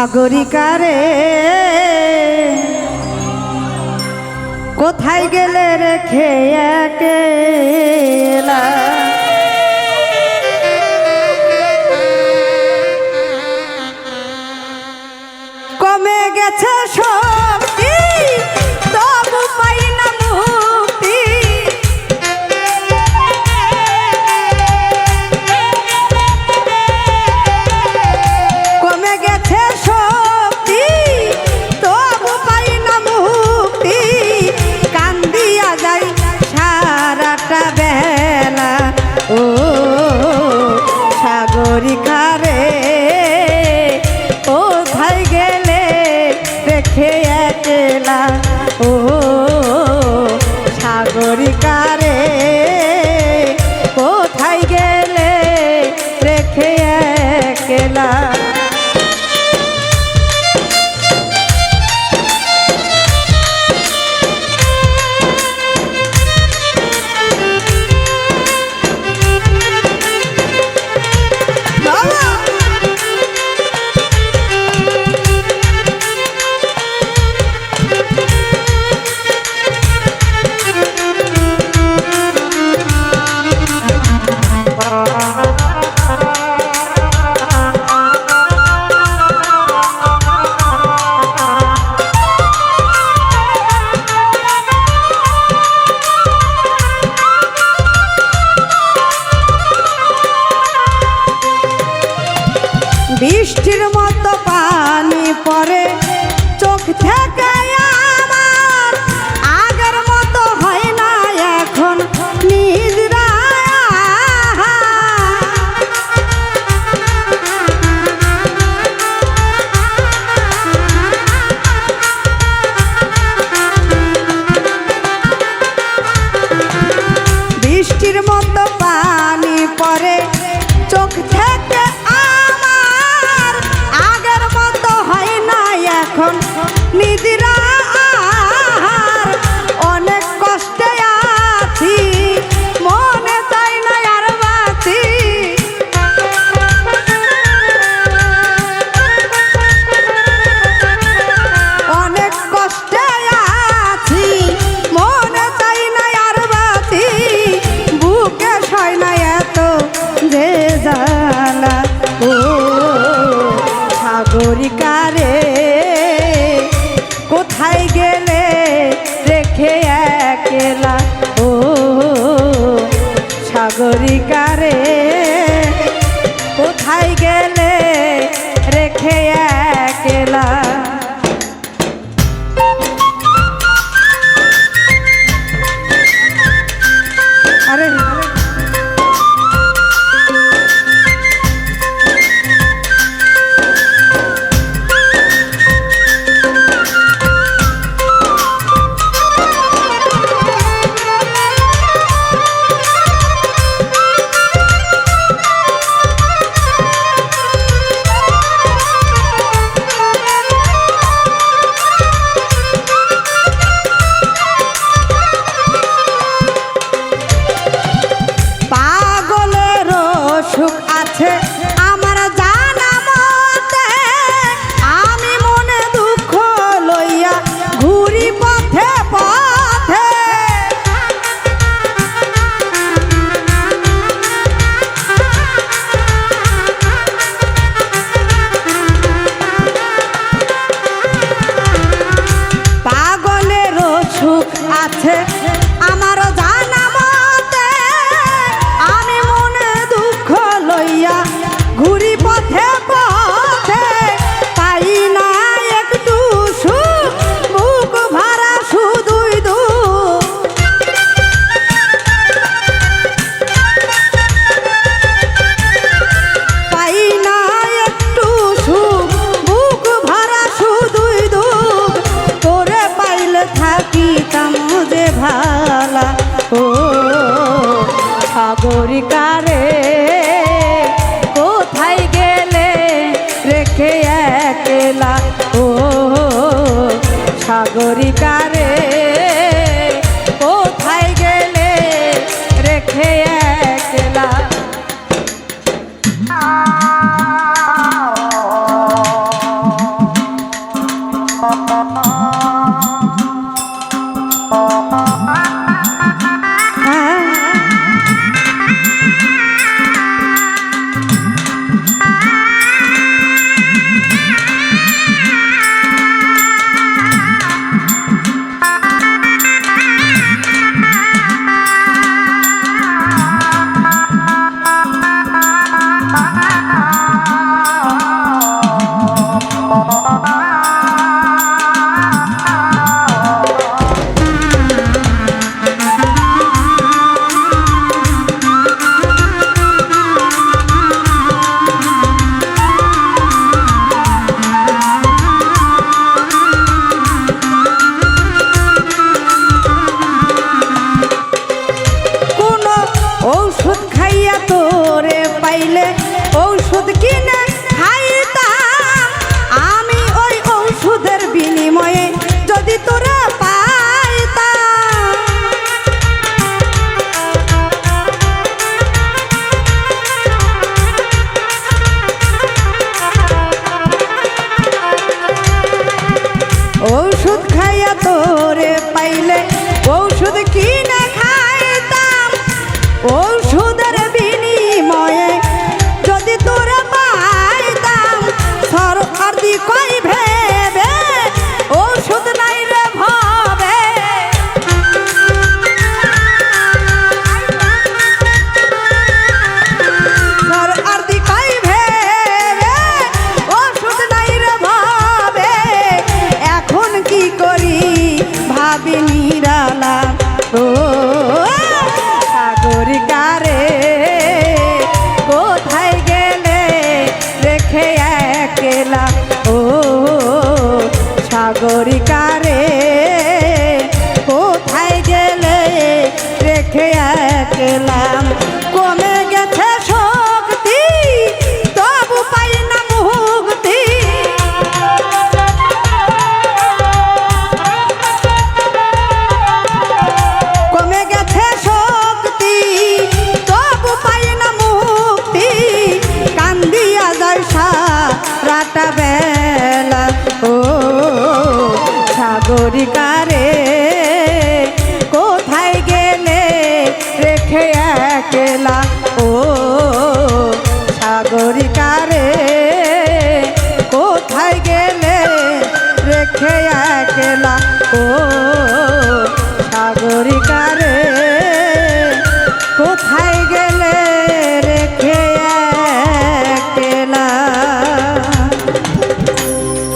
সাগরিকারে। কোথায় গেলে রেখে একেলা? কমে গেছে সব রে কোথায় গেলে রেখে একলা? ও সাগরিকা রে কোথায় গেলে রেখে বেলা ও সাগরিকারে কোথায় গেলে রেখে একলা? Oh, সাগরিকারে কোথায় গেলে রেখে একলা ও